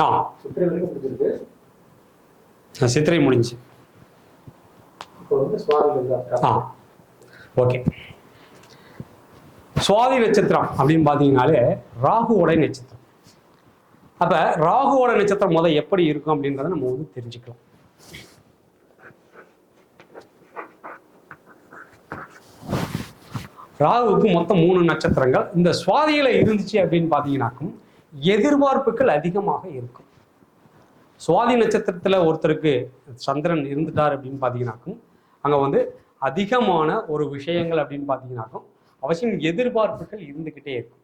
ஆ. சித்திரை சித்திரை முடிஞ்சு. ஆ. ஓகே. சுவாதி நட்சத்திரம் அப்படின்னு பார்த்தீங்கனாலே ராகுவோட நட்சத்திரம். அப்போ ராகுவோட நட்சத்திரம் முதல் எப்படி இருக்கும் அப்படின்றத நம்ம வந்து தெரிஞ்சுக்கலாம். ராகுவுக்கு மொத்தம் மூணு நட்சத்திரங்கள். இந்த சுவாதியில இருந்துச்சு அப்படின்னு பார்த்தீங்கன்னாக்கும் எதிர்பார்ப்புகள் அதிகமாக இருக்கும். சுவாதி நட்சத்திரத்தில் ஒருத்தருக்கு சந்திரன் இருந்துட்டார் அப்படின்னு பார்த்தீங்கன்னாக்கும் அங்கே வந்து அதிகமான ஒரு விஷயங்கள் அப்படின்னு பார்த்தீங்கன்னாக்கும் அவசியம் எதிர்பார்ப்புகள் இருந்துக்கிட்டே இருக்கும்.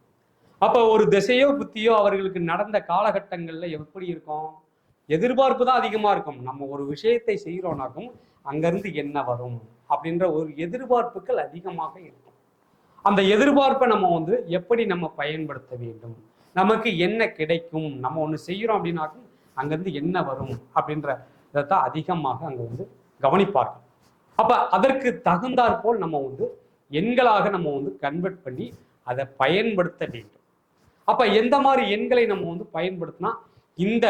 அப்போ ஒரு திசையோ புத்தியோ அவர்களுக்கு நடந்த காலகட்டங்களில் எப்படி இருக்கும்? எதிர்பார்ப்பு தான் அதிகமாக இருக்கும். நம்ம ஒரு விஷயத்தை செய்கிறோம்னாக்கும் அங்கேருந்து என்ன வரும்? அப்படின்ற ஒரு எதிர்பார்ப்புகள் அதிகமாக இருக்கும். அந்த எதிர்பார்ப்பை நம்ம வந்து எப்படி நம்ம பயன்படுத்த வேண்டும்? நமக்கு என்ன கிடைக்கும்? நம்ம ஒன்று செய்கிறோம் அப்படின்னாக்கும் அங்கேருந்து என்ன வரும்? அப்படின்ற இதைத்தான் அதிகமாக அங்கே வந்து கவனிப்பார்கள். அப்போ அதற்கு தகுந்தாற்போல் நம்ம வந்து எண்களாக நம்ம வந்து கன்வெர்ட் பண்ணி அதை பயன்படுத்த வேண்டும். அப்போ எந்த மாதிரி எண்களை நம்ம வந்து பயன்படுத்தினா இந்த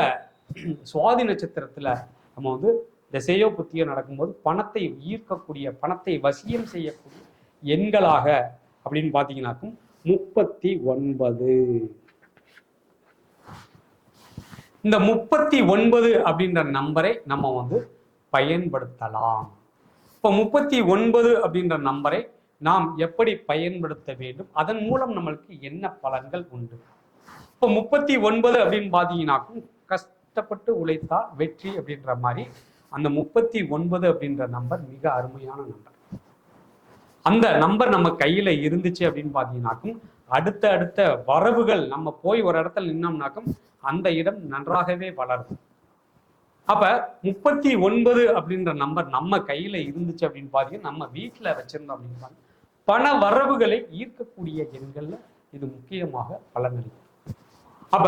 சுவாதி நட்சத்திரத்தில் நம்ம வந்து திசையோ புத்தியோ நடக்கும்போது பணத்தை ஈர்க்கக்கூடிய பணத்தை வசியம் செய்யக்கூடிய எண்களாக அப்படின்னு பார்த்தீங்கன்னாக்கும் முப்பத்தி ஒன்பது. இந்த முப்பத்தி ஒன்பது அப்படின்ற நம்பரை நம்ம வந்து பயன்படுத்தலாம். இப்போ முப்பத்தி ஒன்பது அப்படின்ற நம்பரை நாம் எப்படி பயன்படுத்த வேண்டும்? அதன் மூலம் நம்மளுக்கு என்ன பலன்கள் உண்டு? இப்போ முப்பத்தி ஒன்பது அப்படின்னு பார்த்தீங்கன்னாக்கும் கஷ்டப்பட்டு உழைத்தால் வெற்றி அப்படின்ற மாதிரி அந்த முப்பத்தி ஒன்பது அப்படின்ற நம்பர் மிக அருமையான நம்பர். அந்த நம்பர் நம்ம கையில் இருந்துச்சு அப்படின்னு பார்த்தீங்கன்னாக்கும் அடுத்த அடுத்த வரவுகள் நம்ம போய் ஒரு இடத்துல நின்னோம்னாக்கும் அந்த இடம் நன்றாகவே வளரும். அப்ப முப்பத்தி ஒன்பது அப்படின்ற நம்பர் நம்ம கையில இருந்துச்சு அப்படின்னு பார்த்தீங்கன்னா நம்ம வீட்டுல வச்சிருந்தோம் அப்படின்னு பண வரவுகளை ஈர்க்கக்கூடிய எண்கள்ல இது முக்கியமாக பலனளிக்கும் அப்ப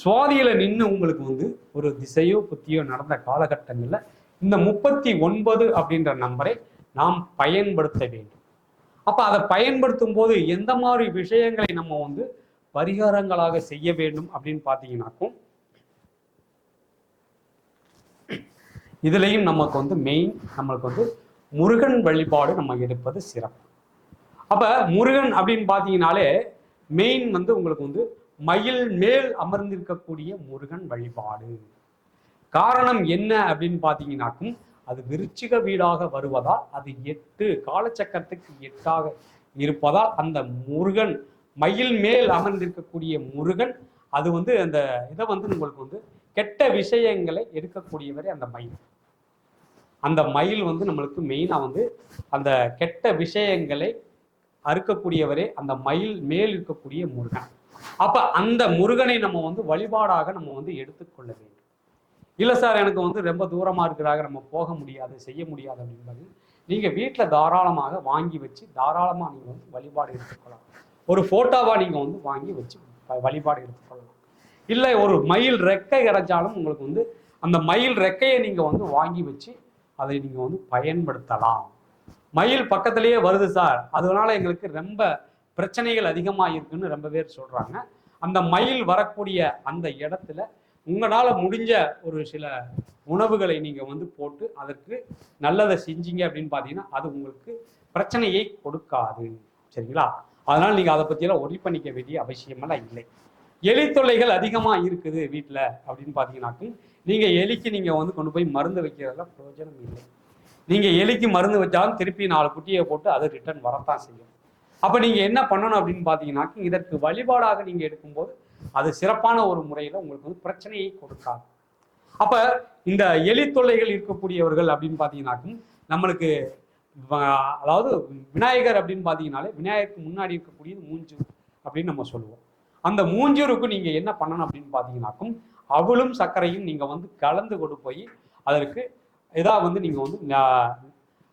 சுவாதியில நின்று உங்களுக்கு வந்து ஒரு திசையோ புத்தியோ நடந்த காலகட்டங்கள்ல இந்த முப்பத்தி ஒன்பது அப்படின்ற நம்பரை நாம் பயன்படுத்த வேண்டும். அப்போ அதை பயன்படுத்தும் போது எந்த மாதிரி விஷயங்களை நம்ம வந்து பரிகாரங்களாக செய்ய வேண்டும் அப்படின்னு பார்த்தீங்கன்னாக்கும் இதுலேயும் நமக்கு வந்து மெயின் நம்மளுக்கு வந்து முருகன் வழிபாடு நம்ம எடுப்பது சிறப்பு. அப்போ முருகன் அப்படின்னு பார்த்தீங்கனாலே மெயின் வந்து உங்களுக்கு வந்து மயில் மேல் அமர்ந்திருக்கக்கூடிய முருகன் வழிபாடு. காரணம் என்ன அப்படின்னு பார்த்தீங்கன்னாக்கும் அது விருச்சிக வீடாக வருவதால் அது எட்டு காலச்சக்கரத்துக்கு எட்டாக இருப்பதால் அந்த முருகன் மயில் மேல் அமர்ந்திருக்கக்கூடிய முருகன் அது வந்து அந்த இதை வந்து உங்களுக்கு வந்து கெட்ட விஷயங்களை எடுக்கக்கூடியவரே அந்த மயில். அந்த மயில் வந்து நம்மளுக்கு மெயினாக வந்து அந்த கெட்ட விஷயங்களை அறுக்கக்கூடியவரே அந்த மயில் மேல் இருக்கக்கூடிய முருகன். அப்ப அந்த முருகனை நம்ம வந்து வழிபாடாக நம்ம வந்து எடுத்துக்கொள்ள வேண்டும். இல்லை சார் எனக்கு வந்து ரொம்ப தூரமாக இருக்கிறாங்க நம்ம போக முடியாது செய்ய முடியாது அப்படின்றது நீங்கள் வீட்டில் தாராளமாக வாங்கி வச்சு தாராளமாக நீங்கள் வந்து வழிபாடு எடுத்துக்கொள்ளலாம். ஒரு ஃபோட்டோவாக நீங்கள் வந்து வாங்கி வச்சு வழிபாடு எடுத்துக்கொள்ளலாம். இல்லை ஒரு மயில் ரெக்கை கிடைச்சாலும் உங்களுக்கு வந்து அந்த மயில் ரெக்கையை நீங்கள் வந்து வாங்கி வச்சு அதை நீங்கள் வந்து பயன்படுத்தலாம். மயில் பக்கத்துலேயே வருது சார் அதனால எங்களுக்கு ரொம்ப பிரச்சனைகள் அதிகமாக இருக்குன்னு ரொம்ப பேர் சொல்கிறாங்க அந்த மயில் வரக்கூடிய அந்த இடத்துல உங்களால் முடிஞ்ச ஒரு சில உணவுகளை நீங்கள் வந்து போட்டு அதற்கு நல்லதை செஞ்சீங்க அப்படின்னு பார்த்தீங்கன்னா அது உங்களுக்கு பிரச்சனையை கொடுக்காது. சரிங்களா? அதனால் நீங்கள் அதை பற்றியெல்லாம் ஒரி பண்ணிக்க வேண்டிய அவசியமெல்லாம் இல்லை. எலி தொல்லைகள் அதிகமாக இருக்குது வீட்டில் அப்படின்னு பார்த்தீங்கன்னாக்கும் நீங்கள் எலிக்கு நீங்கள் வந்து கொண்டு போய் மருந்து வைக்கிறதுல பிரயோஜனம் இல்லை. நீங்கள் எலிக்கு மருந்து வச்சாலும் திருப்பி நாலு குட்டியை போட்டு அது ரிட்டர்ன் வரத்தான் செய்யும். அப்போ நீங்கள் என்ன பண்ணணும் அப்படின்னு பார்த்தீங்கன்னாக்கும் இதற்கு வழிபாடாக நீங்கள் எடுக்கும்போது அது சிறப்பான ஒரு முறையில் உங்களுக்கு வந்து பிரச்சனையை கொடுக்காது. அப்போ இந்த எலி தொல்லைகள் இருக்கக்கூடியவர்கள் அப்படின்னு பார்த்தீங்கன்னாக்கும் நம்மளுக்கு அதாவது விநாயகர் அப்படின்னு பார்த்தீங்கனாலே விநாயகருக்கு முன்னாடி இருக்கக்கூடியது மூஞ்சூர் அப்படின்னு நம்ம சொல்லுவோம். அந்த மூஞ்சூருக்கு நீங்கள் என்ன பண்ணணும் அப்படின்னு பார்த்தீங்கன்னாக்கும் அவளும் சர்க்கரையும் நீங்கள் வந்து கலந்து கொண்டு போய் அதற்கு இதாக வந்து நீங்கள் வந்து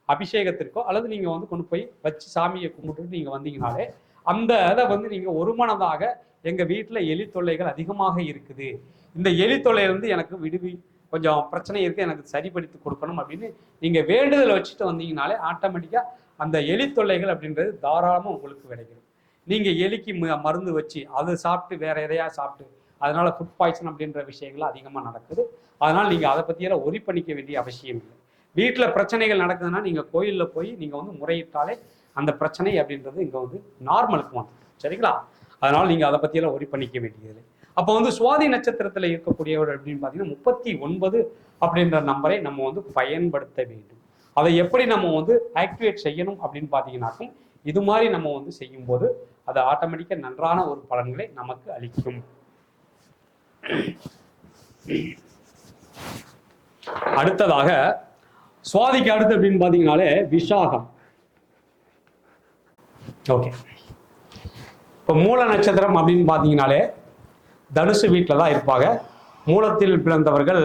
அபிஷேகத்திற்கோ அல்லது நீங்கள் வந்து கொண்டு போய் வச்சு சாமியை கும்பிட்டுட்டு நீங்கள் வந்தீங்கனாலே அந்த அதை வந்து நீங்க ஒருமனதாக எங்க வீட்டில் எலி தொல்லைகள் அதிகமாக இருக்குது. இந்த எலி தொல்லையிலிருந்து எனக்கு விடுவி கொஞ்சம் பிரச்சனை இருக்கு எனக்கு சரிப்படுத்தி கொடுக்கணும் அப்படின்னு நீங்க வேண்டுதலை வச்சுட்டு வந்தீங்கனாலே ஆட்டோமேட்டிக்காக அந்த எலி தொல்லைகள் அப்படின்றது தாராளமாக உங்களுக்கு கிடைக்கும் நீங்க எலிக்கு ம- மருந்து வச்சு அதை சாப்பிட்டு வேற எதையா சாப்பிட்டு அதனால ஃபுட் பாய்சன் அப்படின்ற விஷயங்கள் அதிகமாக நடக்குது. அதனால் நீங்கள் அதை பற்றியெல்லாம் ஒரி பண்ணிக்க வேண்டிய அவசியம் இல்லை. வீட்டில் பிரச்சனைகள் நடக்குதுன்னா நீங்கள் கோயிலில் போய் நீங்கள் வந்து முறையிட்டாலே அந்த பிரச்சனை அப்படின்றது இங்கே வந்து நார்மலுக்கு வந்து சரிங்களா? அதனால் நீங்கள் அதை பற்றியெல்லாம் ஒரி பண்ணிக்க வேண்டியதில்லை. அப்போ வந்து சுவாதி நட்சத்திரத்தில் இருக்கக்கூடியவர் அப்படின்னு பார்த்தீங்கன்னா முப்பத்தி ஒன்பது அப்படின்ற நம்பரை நம்ம வந்து பயன்படுத்த வேண்டும். அதை எப்படி நம்ம வந்து ஆக்டிவேட் செய்யணும் அப்படின்னு பார்த்தீங்கன்னாக்கும் இது மாதிரி நம்ம வந்து செய்யும்போது அது ஆட்டோமேட்டிக்காக நன்றான ஒரு பலன்களை நமக்கு அளிக்கும். அடுத்ததாக சுவாதிக்கு அடுத்து அப்படின்னு பார்த்தீங்கனாலே விசாகம். ஓகே இப்போ மூல நட்சத்திரம் அப்படின்னு பார்த்தீங்கனாலே தனுசு வீட்டில் தான் இருப்பாங்க. மூலத்தில் பிறந்தவர்கள்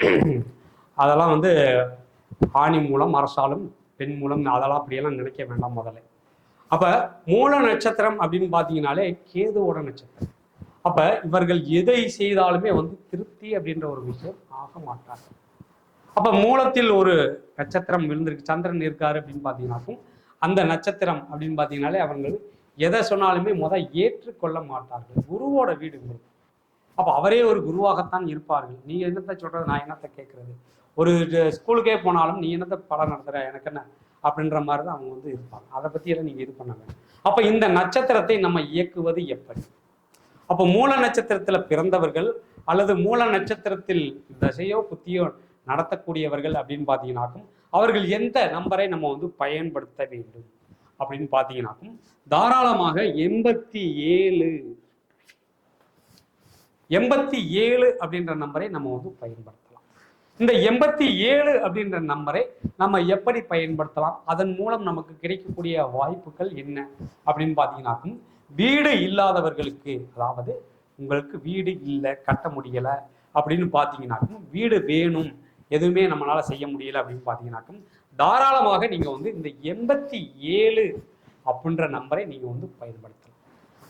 அதெல்லாம் வந்து ஆணி மூலம் அரசாலும் பெண் மூலம் அதெல்லாம் அப்படியெல்லாம் நினைக்க வேண்டாம் முதல்ல. அப்போ மூல நட்சத்திரம் அப்படின்னு பார்த்தீங்கனாலே கேதுவோட நட்சத்திரம். அப்போ இவர்கள் எதை செய்தாலுமே வந்து திருப்தி அப்படின்ற ஒரு விஷயம் ஆக மாட்டார்கள். அப்போ மூலத்தில் ஒரு நட்சத்திரம் விழுந்திருக்கு. சந்திரன் இருக்காரு அப்படின்னு பார்த்தீங்கன்னாக்கும் அந்த நட்சத்திரம் அப்படின்னு பார்த்தீங்கனாலே அவர்கள் எதை சொன்னாலுமே முத ஏற்றுக்கொள்ள மாட்டார்கள். குருவோட வீடு குரு அப்போ அவரே ஒரு குருவாகத்தான் இருப்பார்கள். நீ என்னத்தை சொல்றது? நான் என்னத்தை கேட்கறது ஒரு ஸ்கூலுக்கே போனாலும் நீ என்னத்தை படம் நடத்துற? எனக்கு என்ன? அப்படின்ற மாதிரி தான் அவங்க வந்து இருப்பாங்க. அதை பத்தி எல்லாம் நீங்க இது பண்ண வேண்டாம். அப்போ இந்த நட்சத்திரத்தை நம்ம இயக்குவது எப்படி? அப்போ மூல நட்சத்திரத்துல பிறந்தவர்கள் அல்லது மூல நட்சத்திரத்தில் தசையோ புத்தியோ நடத்தக்கூடியவர்கள் அப்படின்னு பார்த்தீங்கன்னாக்கும் அவர்கள் எந்த நம்பரை நம்ம வந்து பயன்படுத்த வேண்டும் அப்படின்னு பார்த்தீங்கன்னாக்கும் தாராளமாக எண்பத்தி ஏழு எண்பத்தி ஏழு அப்படின்ற நம்பரை நம்ம வந்து பயன்படுத்தலாம். இந்த எண்பத்தி ஏழு அப்படின்ற நம்பரை நம்ம எப்படி பயன்படுத்தலாம்? அதன் மூலம் நமக்கு கிடைக்கக்கூடிய வாய்ப்புகள் என்ன அப்படின்னு பார்த்தீங்கன்னாக்கும் வீடு இல்லாதவர்களுக்கு அதாவது உங்களுக்கு வீடு இல்லை கட்ட முடியலை அப்படின்னு பார்த்தீங்கன்னாக்கும் வீடு வேணும் எதுவுமே நம்மளால் செய்ய முடியல அப்படின்னு பார்த்தீங்கன்னாக்கும் தாராளமாக நீங்கள் வந்து இந்த எண்பத்தி ஏழு அப்படின்ற நம்பரை நீங்கள் வந்து பயன்படுத்தலாம்.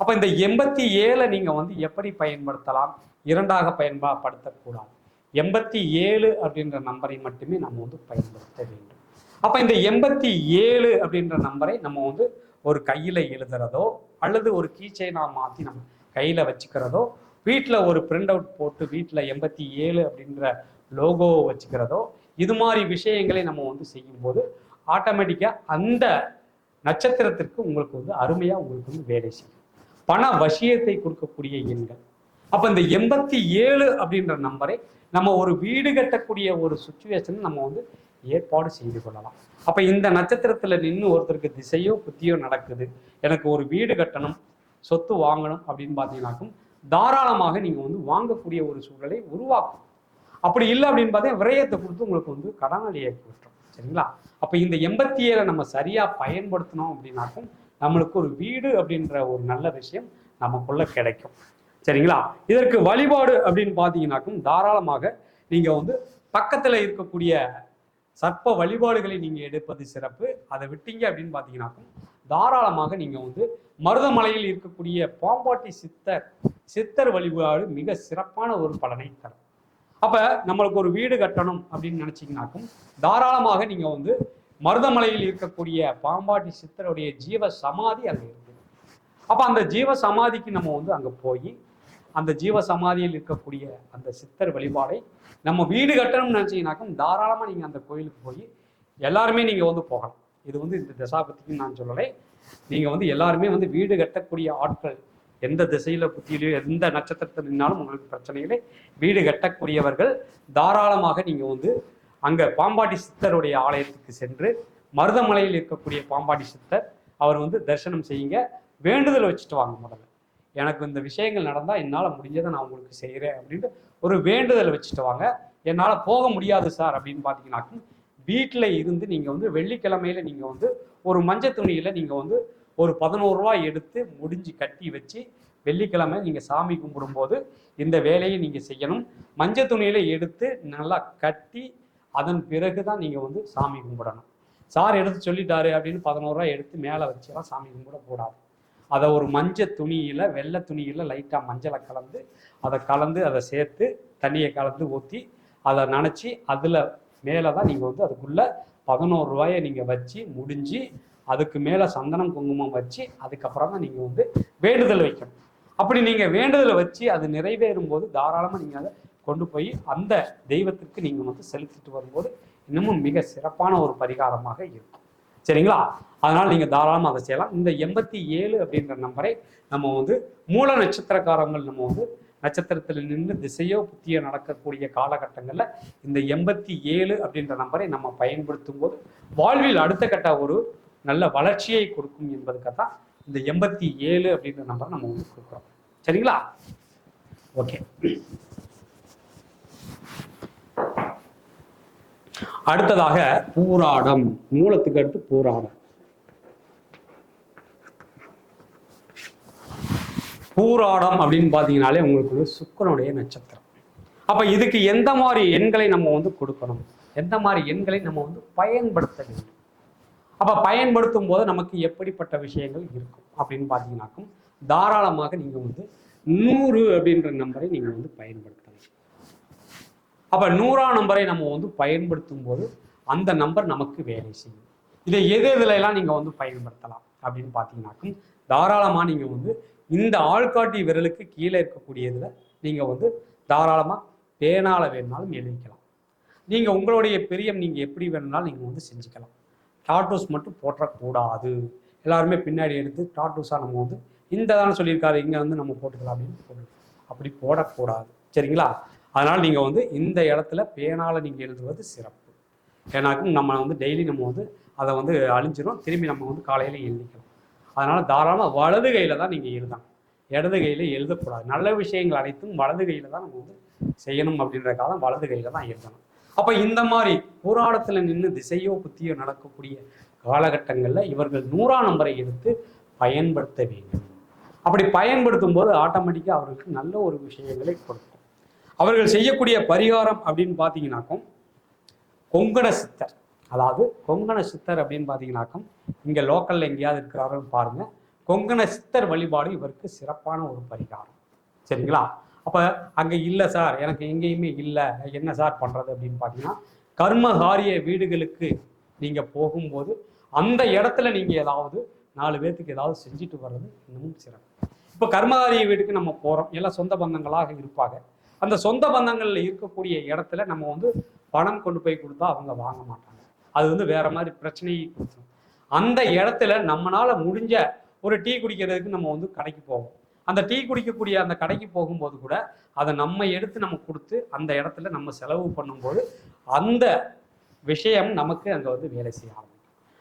அப்போ இந்த எண்பத்தி ஏழை நீங்கள் வந்து எப்படி பயன்படுத்தலாம்? இரண்டாக பயன்படுத்தக்கூடாது. எண்பத்தி ஏழு அப்படின்ற நம்பரை மட்டுமே நம்ம வந்து பயன்படுத்த வேண்டும். அப்போ இந்த எண்பத்தி ஏழு அப்படின்ற நம்பரை நம்ம வந்து ஒரு கையில் எழுதுறதோ அல்லது ஒரு கீச்சைனாக மாற்றி நம்ம கையில் வச்சுக்கிறதோ வீட்டில் ஒரு பிரிண்ட் அவுட் போட்டு வீட்டில் எண்பத்தி ஏழு அப்படின்ற லோகோவை வச்சுக்கிறதோ இது மாதிரி விஷயங்களை நம்ம வந்து செய்யும்போது ஆட்டோமேட்டிக்காக அந்த நட்சத்திரத்திற்கு உங்களுக்கு வந்து அருமையாக உங்களுக்கு வந்து வேலை செய்யும். பண வசியத்தை கொடுக்கக்கூடிய எண்கள். அப்போ இந்த எண்பத்தி ஏழு அப்படின்ற நம்பரை நம்ம ஒரு வீடு கட்டக்கூடிய ஒரு சுச்சுவேஷன் நம்ம வந்து ஏற்பாடு செய்து கொள்ளலாம். அப்போ இந்த நட்சத்திரத்தில் நின்று ஒருத்தருக்கு திசையோ புத்தியோ நடக்குது. எனக்கு ஒரு வீடு கட்டணும் சொத்து வாங்கணும் அப்படின்னு பார்த்தீங்கன்னாக்கும் தாராளமாக நீங்கள் வந்து வாங்கக்கூடிய ஒரு சூழலை உருவாக்கும். அப்படி இல்லை அப்படின்னு பார்த்தா விரயத்தை கொடுத்து உங்களுக்கு வந்து கடனாளி ஆக்கி விட்டுரும் சரிங்களா? அப்போ இந்த எண்பத்தி ஏழை நம்ம சரியாக பயன்படுத்தினோம் அப்படின்னாக்கும் நம்மளுக்கு ஒரு வீடு அப்படின்ற ஒரு நல்ல விஷயம் நமக்குள்ள கிடைக்கும். சரிங்களா? இதற்கு வழிபாடு அப்படின்னு பார்த்தீங்கன்னாக்கும் தாராளமாக நீங்கள் வந்து பக்கத்தில் இருக்கக்கூடிய சர்ப்ப வழிபாடுகளை நீங்கள் எடுப்பது சிறப்பு. அதை விட்டீங்க அப்படின்னு பார்த்தீங்கன்னாக்கும் தாராளமாக நீங்கள் வந்து மருதமலையில் இருக்கக்கூடிய பாம்பாட்டி சித்தர் சித்தர் வழிபாடு மிக சிறப்பான ஒரு பலனை தரும். அப்போ நம்மளுக்கு ஒரு வீடு கட்டணும் அப்படின்னு நினச்சிங்கனாக்கும் தாராளமாக நீங்கள் வந்து மருதமலையில் இருக்கக்கூடிய பாம்பாட்டி சித்தருடைய ஜீவ சமாதி அங்கே இருக்குது. அப்போ அந்த ஜீவ சமாதிக்கு நம்ம வந்து அங்கே போய் அந்த ஜீவ சமாதியில் இருக்கக்கூடிய அந்த சித்தர் வழிபாடை நம்ம வீடு கட்டணும்னு நினச்சிங்கனாக்கும் தாராளமாக நீங்கள் அந்த கோயிலுக்கு போய் எல்லாருமே நீங்கள் வந்து போகலாம். இது வந்து இந்த தசாபத்திக்கு நான் சொல்லலை. நீங்கள் வந்து எல்லாருமே வந்து வீடு கட்டக்கூடிய ஆட்கள் எந்த திசையில புத்தியிலையோ எந்த நட்சத்திரத்தில் நின்னாலும் உங்களுக்கு பிரச்சனைகளே வீடு கட்டக்கூடியவர்கள் தாராளமாக நீங்க வந்து அங்க பாம்பாட்டி சித்தருடைய ஆலயத்துக்கு சென்று மருதமலையில் இருக்கக்கூடிய பாம்பாட்டி சித்தர் அவர் வந்து தரிசனம் செய்யுங்க. வேண்டுதல் வச்சுட்டு வாங்க முதல்ல. எனக்கு இந்த விஷயங்கள் நடந்தா என்னால் முடிஞ்சதை நான் உங்களுக்கு செய்கிறேன் அப்படின்ட்டு ஒரு வேண்டுதல் வச்சுட்டு வாங்க. என்னால் போக முடியாது சார் அப்படின்னு பார்த்தீங்கன்னாக்கும் வீட்டில் இருந்து நீங்கள் வந்து வெள்ளிக்கிழமையில நீங்கள் வந்து ஒரு மஞ்சள் துணியில் நீங்கள் வந்து ஒரு பதினோரு ரூபா எடுத்து முடிஞ்சு கட்டி வச்சு வெள்ளிக்கிழமை நீங்கள் சாமி கும்பிடும்போது இந்த வேலையை நீங்கள் செய்யணும். மஞ்சள் துணியில் எடுத்து நல்லா கட்டி அதன் பிறகு தான் நீங்கள் வந்து சாமி கும்பிடணும். சார் எடுத்து சொல்லிட்டாரு அப்படின்னு பதினோருவா எடுத்து மேலே வச்சுலாம் சாமி கும்பிட கூடாது. அதை ஒரு மஞ்சள் துணியில் வெள்ளை துணியில் லைட்டாக மஞ்சளை கலந்து அதை கலந்து அதை சேர்த்து தண்ணியை கலந்து ஊற்றி அதை நினச்சி அதில் மேலே தான் நீங்கள் வந்து அதுக்குள்ளே பதினோரு ரூபாயை நீங்கள் வச்சு முடிஞ்சு அதுக்கு மேலே சந்தனம் குங்குமம் வச்சு அதுக்கப்புறம் தான் நீங்கள் வந்து வேண்டுதல் வைக்கணும். அப்படி நீங்கள் வேண்டுதலை வச்சு அது நிறைவேறும் போது தாராளமாக நீங்கள் அதை கொண்டு போய் அந்த தெய்வத்திற்கு நீங்கள் வந்து செலுத்திட்டு வரும்போது இன்னமும் மிக சிறப்பான ஒரு பரிகாரமாக இருக்கும். சரிங்களா? அதனால் நீங்கள் தாராளமாக அதை செய்யலாம். இந்த எண்பத்தி ஏழு அப்படின்ற நம்பரை நம்ம வந்து மூல நட்சத்திரக்காரங்கள் நம்ம வந்து நட்சத்திரத்தில் நின்று திசையோ புத்தியோ நடக்கக்கூடிய காலகட்டங்களில் இந்த எண்பத்தி ஏழு அப்படின்ற நம்பரை நம்ம பயன்படுத்தும் போது வாழ்வில் அடுத்த கட்ட ஒரு நல்ல வளர்ச்சியை கொடுக்கும் என்பதுக்காக தான் இந்த எண்பத்தி ஏழு அப்படின்ற நம்பர் நம்ம வந்து கொடுக்குறோம். சரிங்களா? ஓகே அடுத்ததாக பூராடம். மூலத்துக்கு அடுத்து பூராடம். பூராடம் அப்படின்னு பார்த்தீங்கனாலே உங்களுக்கு வந்து சுக்கிரனுடைய நட்சத்திரம். அப்ப இதுக்கு எந்த மாதிரி எண்களை நம்ம வந்து கொடுக்கணும்? எந்த மாதிரி எண்களை நம்ம வந்து பயன்படுத்த வேண்டும்? அப்ப பயன்படுத்தும் போது நமக்கு எப்படிப்பட்ட விஷயங்கள் இருக்கும் அப்படின்னு பார்த்தீங்கன்னாக்கும் தாராளமாக நீங்க வந்து நூறு அப்படின்ற நம்பரை நீங்க வந்து பயன்படுத்தலாம். அப்ப நூறாம் நம்பரை நம்ம வந்து பயன்படுத்தும் போது அந்த நம்பர் நமக்கு வேலை செய்யும். இதை எது எதுல எல்லாம் நீங்க வந்து பயன்படுத்தலாம் அப்படின்னு பார்த்தீங்கன்னாக்கும் தாராளமா நீங்க வந்து இந்த ஆள்காட்டி விரலுக்கு கீழே இருக்கக்கூடியதுல நீங்க வந்து தாராளமா பேனால வேணுனாலும் எழுதிக்கலாம். நீங்க உங்களுடைய பிரியம் நீங்க எப்படி வேணும்னாலும் நீங்க வந்து செஞ்சுக்கலாம். டாட்டூஸ் மட்டும் போட்டக்கூடாது எல்லாருமே பின்னாடி எடுத்து டாட்டூஸாக நம்ம வந்து இந்த தானே சொல்லியிருக்காரு இங்கே வந்து நம்ம போட்டுக்கலாம் அப்படின்னு போட்டு அப்படி போடக்கூடாது. சரிங்களா? அதனால் நீங்கள் வந்து இந்த இடத்துல பேனால் நீங்கள் எழுதுவது சிறப்பு. ஏன்னாக்கும் நம்ம வந்து டெய்லி நம்ம வந்து அதை வந்து அழிஞ்சிரும் திரும்பி நம்ம வந்து காலையில் எழுதிக்கலாம். அதனால் தாராளமாக வலது கையில் தான் நீங்கள் எழுதணும் இடது கையில் எழுதக்கூடாது. நல்ல விஷயங்கள் அனைத்தும் வலது கையில் தான் நம்ம வந்து செய்யணும் அப்படின்றக்காக தான் வலது கையில் தான் எழுதணும். அப்போ இந்த மாதிரி போராடத்தில் நின்று திசையோ புத்தியோ நடக்கக்கூடிய காலகட்டங்களில் இவர்கள் நூறாம் நம்பரை எடுத்து பயன்படுத்த வேண்டும். அப்படி பயன்படுத்தும் போது ஆட்டோமேட்டிக்காக அவர்களுக்கு நல்ல ஒரு விஷயங்களை கொடுக்கும். அவர்கள் செய்யக்கூடிய பரிகாரம் அப்படின்னு பார்த்தீங்கன்னாக்கும் கொங்கண சித்தர். அதாவது கொங்கண சித்தர் அப்படின்னு பார்த்தீங்கன்னாக்கும் இங்கே லோக்கலில் எங்கேயாவது இருக்கிறாருன்னு பாருங்கள் கொங்கண சித்தர் வழிபாடு இவருக்கு சிறப்பான ஒரு பரிகாரம். சரிங்களா? அப்போ அங்கே இல்லை சார் எனக்கு எங்கேயுமே இல்லை என்ன சார் பண்ணுறது அப்படின்னு பார்த்தீங்கன்னா கர்மகாரிய வீடுகளுக்கு நீங்கள் போகும்போது அந்த இடத்துல நீங்கள் ஏதாவது நாலு பேர்த்துக்கு ஏதாவது செஞ்சுட்டு வர்றது இன்னமும் சிறப்பு. இப்போ கர்மகாரிய வீட்டுக்கு நம்ம போகிறோம் எல்லாம் சொந்த பந்தங்களாக இருப்பாங்க. அந்த சொந்த பந்தங்களில் இருக்கக்கூடிய இடத்துல நம்ம வந்து பணம் கொண்டு போய் கொடுத்தா அவங்க வாங்க மாட்டாங்க. அது வந்து வேற மாதிரி பிரச்சனையை கொடுத்துரும் அந்த இடத்துல நம்மளால முடிஞ்ச ஒரு டீ குடிக்கிறதுக்கு நம்ம வந்து கடைக்கு போவோம். அந்த டீ குடிக்கக்கூடிய அந்த கடைக்கு போகும்போது கூட அதை நம்ம எடுத்து நம்ம கொடுத்து அந்த இடத்துல நம்ம செலவு பண்ணும்போது அந்த விஷயம் நமக்கு அங்கே வந்து வேலை செய்ய ஆரம்பிக்கும்.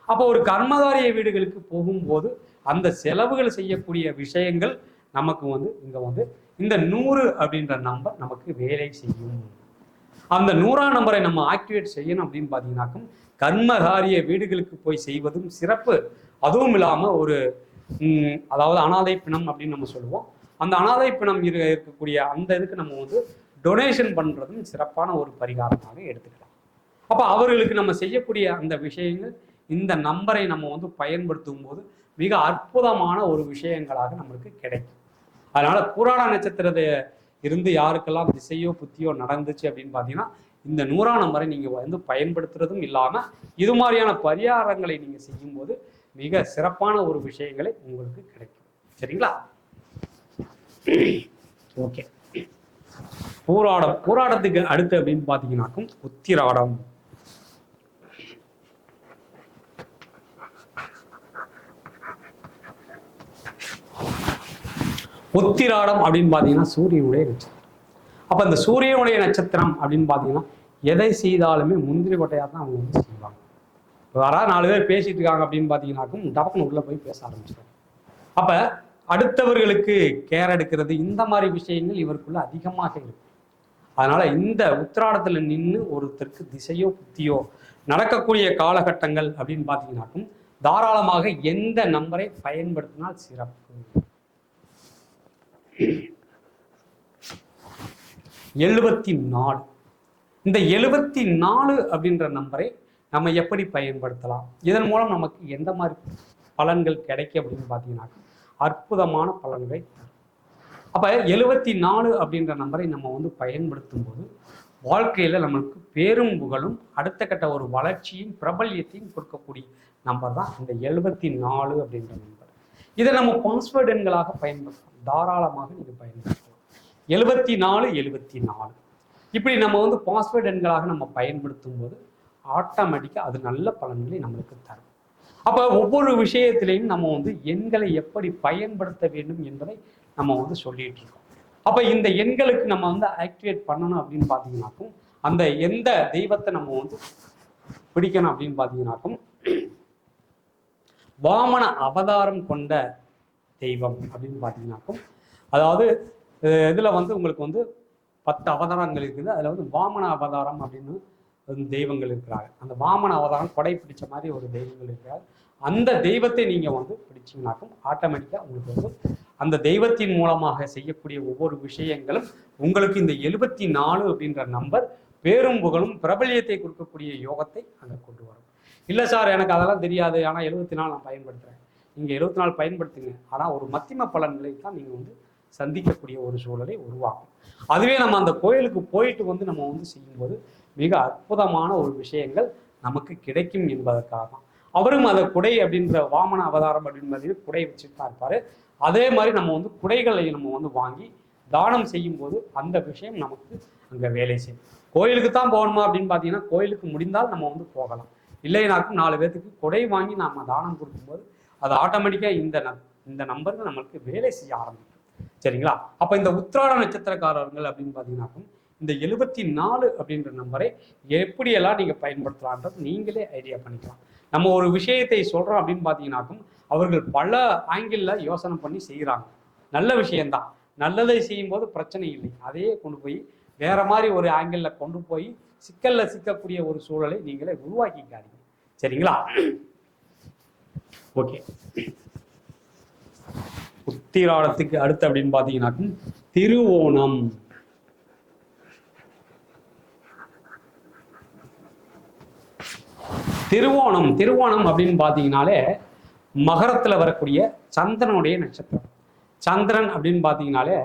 அப்போ ஒரு கர்மகாரிய வீடுகளுக்கு போகும்போது அந்த செலவுகள் செய்யக்கூடிய விஷயங்கள் நமக்கு வந்து இங்கே வந்து இந்த நூறு அப்படின்ற நம்பர் நமக்கு வேலை செய்யும். அந்த நூறாம் நம்பரை நம்ம ஆக்டிவேட் செய்யணும் அப்படின்னு பார்த்தீங்கன்னாக்கும் கர்மகாரிய வீடுகளுக்கு போய் செய்வதும் சிறப்பு. அதுவும் இல்லாமல் ஒரு அதாவது அனாதை பிணம் அப்படின்னு நம்ம சொல்லுவோம். அந்த அனாதை பிணம் இரு இருக்கக்கூடிய அந்த இதுக்கு நம்ம வந்து டொனேஷன் பண்ணுறதும் சிறப்பான ஒரு பரிகாரமாக எடுத்துக்கலாம். அப்போ அவர்களுக்கு நம்ம செய்யக்கூடிய அந்த விஷயங்கள் இந்த நம்பரை நம்ம வந்து பயன்படுத்தும் போது மிக அற்புதமான ஒரு விஷயங்களாக நம்மளுக்கு கிடைக்கும். அதனால புராண நட்சத்திரத்தை இருந்து யாருக்கெல்லாம் திசையோ புத்தியோ நடந்துச்சு அப்படின்னு பார்த்தீங்கன்னா இந்த நூறாம் நம்பரை நீங்கள் வந்து பயன்படுத்துறதும் இல்லாமல் இது மாதிரியான பரிகாரங்களை நீங்கள் செய்யும்போது மிக சிறப்பான ஒரு விஷயங்களை உங்களுக்கு கிடைக்கும். சரிங்களா? ஓகே போராடம். போராடத்துக்கு அடுத்து அப்படின்னு பார்த்தீங்கன்னாக்கும் உத்திராடம். உத்திராடம் அப்படின்னு பார்த்தீங்கன்னா சூரியனுடைய நட்சத்திரம். அப்போ இந்த சூரியனுடைய நட்சத்திரம் அப்படின்னு பார்த்தீங்கன்னா எதை செய்தாலுமே முந்திரி கொட்டையாக தான் அவங்க வந்து செய்வாங்க. வரா நாலு பேர் பேசிட்டு இருக்காங்க அப்படின்னு பார்த்தீங்கன்னாக்கும் டபக்குன்னு உள்ளே போய் பேச ஆரம்பிச்சிடும் அப்போ அடுத்தவர்களுக்கு கேர் எடுக்கிறது இந்த மாதிரி விஷயங்கள் இவருக்குள்ள அதிகமாக இருக்கு. அதனால இந்த உத்திராடத்தில் நின்று ஒருத்தருக்கு திசையோ புத்தியோ நடக்கக்கூடிய காலகட்டங்கள் அப்படின்னு பார்த்தீங்கன்னாக்கும் தாராளமாக எந்த நம்பரை பயன்படுத்தினால் சிறப்பு? எழுபத்தி நாலு. இந்த எழுபத்தி நாலு அப்படின்ற நம்பரை நம்ம எப்படி பயன்படுத்தலாம்? இதன் மூலம் நமக்கு எந்த மாதிரி பலன்கள் கிடைக்கும் அப்படின்னு பார்த்தீங்கன்னா அற்புதமான பலன்களை அப்போ எழுபத்தி நாலு அப்படின்ற நம்பரை நம்ம வந்து பயன்படுத்தும் போது வாழ்க்கையில் நம்மளுக்கு பேரும் புகழும் அடுத்த கட்ட ஒரு வளர்ச்சியும் பிரபல்யத்தையும் கொடுக்கக்கூடிய நம்பர் தான் இந்த எழுபத்தி நாலு அப்படின்ற நம்பர். இதை நம்ம பாஸ்வேர்டு எண்களாக பயன்படுத்தலாம். தாராளமாக நீங்கள் பயன்படுத்தலாம். எழுபத்தி நாலு எழுபத்தி நாலு இப்படி நம்ம வந்து பாஸ்வேர்டு எண்களாக நம்ம பயன்படுத்தும் போது ஆட்டோமேட்டிக்காக அது நல்ல பலன்களை நம்மளுக்கு தரும். அப்போ ஒவ்வொரு விஷயத்திலையும் நம்ம வந்து எண்களை எப்படி பயன்படுத்த வேண்டும் என்பதை நம்ம வந்து சொல்லிட்டு இருக்கோம். அப்போ இந்த எண்களுக்கு நம்ம வந்து ஆக்டிவேட் பண்ணணும் அப்படின்னு பார்த்தீங்கன்னாக்கும் அந்த எந்த தெய்வத்தை நம்ம வந்து பிடிக்கணும் அப்படின்னு பார்த்தீங்கன்னாக்கும் வாமன அவதாரம் கொண்ட தெய்வம் அப்படின்னு பார்த்தீங்கன்னாக்கும் அதாவது இதில் வந்து உங்களுக்கு வந்து பத்து அவதாரங்கள் இருக்குது. அதில் வந்து வாமன அவதாரம் அப்படின்னு தெய்வங்கள் இருக்கிறாங்க. அந்த வாமன அவதாரம் கொடை பிடிச்ச மாதிரி ஒரு தெய்வங்கள் இருக்கிறார். அந்த தெய்வத்தை நீங்கள் வந்து பிடிச்சிங்கனாக்கும் ஆட்டோமேட்டிக்காக உங்களுக்கு வந்து அந்த தெய்வத்தின் மூலமாக செய்யக்கூடிய ஒவ்வொரு விஷயங்களும் உங்களுக்கு இந்த எழுபத்தி நாலு அப்படின்ற நம்பர் பேரும் புகழும் பிரபல்யத்தை கொடுக்கக்கூடிய யோகத்தை அங்கே கொண்டு வரும். இல்லை சார் எனக்கு அதெல்லாம் தெரியாது. ஆனால் எழுபத்தி நாலு நான் பயன்படுத்துகிறேன் நீங்கள் எழுபத்தி நாலு பயன்படுத்துங்க. ஆனால் ஒரு மத்திம பலன்களை தான் நீங்கள் வந்து சந்திக்கக்கூடிய ஒரு சூழலை உருவாக்கும். அதுவே நம்ம அந்த கோயிலுக்கு போயிட்டு வந்து நம்ம வந்து செய்யும்போது மிக அற்புதமான ஒரு விஷயங்கள் நமக்கு கிடைக்கும் என்பதற்காக. தான் அவரும் அந்த குடை அப்படின்ற வாமன அவதாரம் அப்படின்றது குடை வச்சுட்டு தான் இருப்பாரு. அதே மாதிரி நம்ம வந்து குடைகளை நம்ம வந்து வாங்கி தானம் செய்யும் போது அந்த விஷயம் நமக்கு அங்கே வேலை செய்யும். கோயிலுக்கு தான் போகணுமா அப்படின்னு பார்த்தீங்கன்னா கோயிலுக்கு முடிந்தால் நம்ம வந்து போகலாம். இல்லைனாக்கும் நாலு பேர்த்துக்கு குடை வாங்கி நாம தானம் கொடுக்கும்போது அது ஆட்டோமேட்டிக்காக இந்த இந்த நம்பருக்கு நம்மளுக்கு வேலை செய்ய ஆரம்பிக்கும். சரிங்களா? அப்போ இந்த உத்திராட நட்சத்திரக்காரர்கள் அப்படின்னு பார்த்தீங்கன்னாக்கும் இந்த எழுபத்தி நாலு அப்படின்ற நம்பரை எப்படியெல்லாம் நீங்கள் பயன்படுத்தலான்றது நீங்களே ஐடியா பண்ணிக்கலாம். நம்ம ஒரு விஷயத்தை சொல்கிறோம் அப்படின்னு பார்த்தீங்கன்னாக்கும் அவர்கள் பல ஆங்கிளில் யோசனை பண்ணி செய்கிறாங்க நல்ல விஷயம்தான். நல்லதை செய்யும்போது பிரச்சனை இல்லை. அதையே கொண்டு போய் வேற மாதிரி ஒரு ஆங்கிளில் கொண்டு போய் சிக்கலில் சிக்கக்கூடிய ஒரு சூழலை நீங்களே உருவாக்கிக்காதீங்க. சரிங்களா? ஓகே உத்திராடத்துக்கு அடுத்து அப்படின்னு பார்த்தீங்கன்னாக்கும் திருவோணம். திருவோணம் திருவோணம் அப்படின்னு பார்த்தீங்கனாலே மகரத்தில் வரக்கூடிய சந்திரனுடைய நட்சத்திரம். சந்திரன் அப்படின்னு பார்த்தீங்கன்னாலே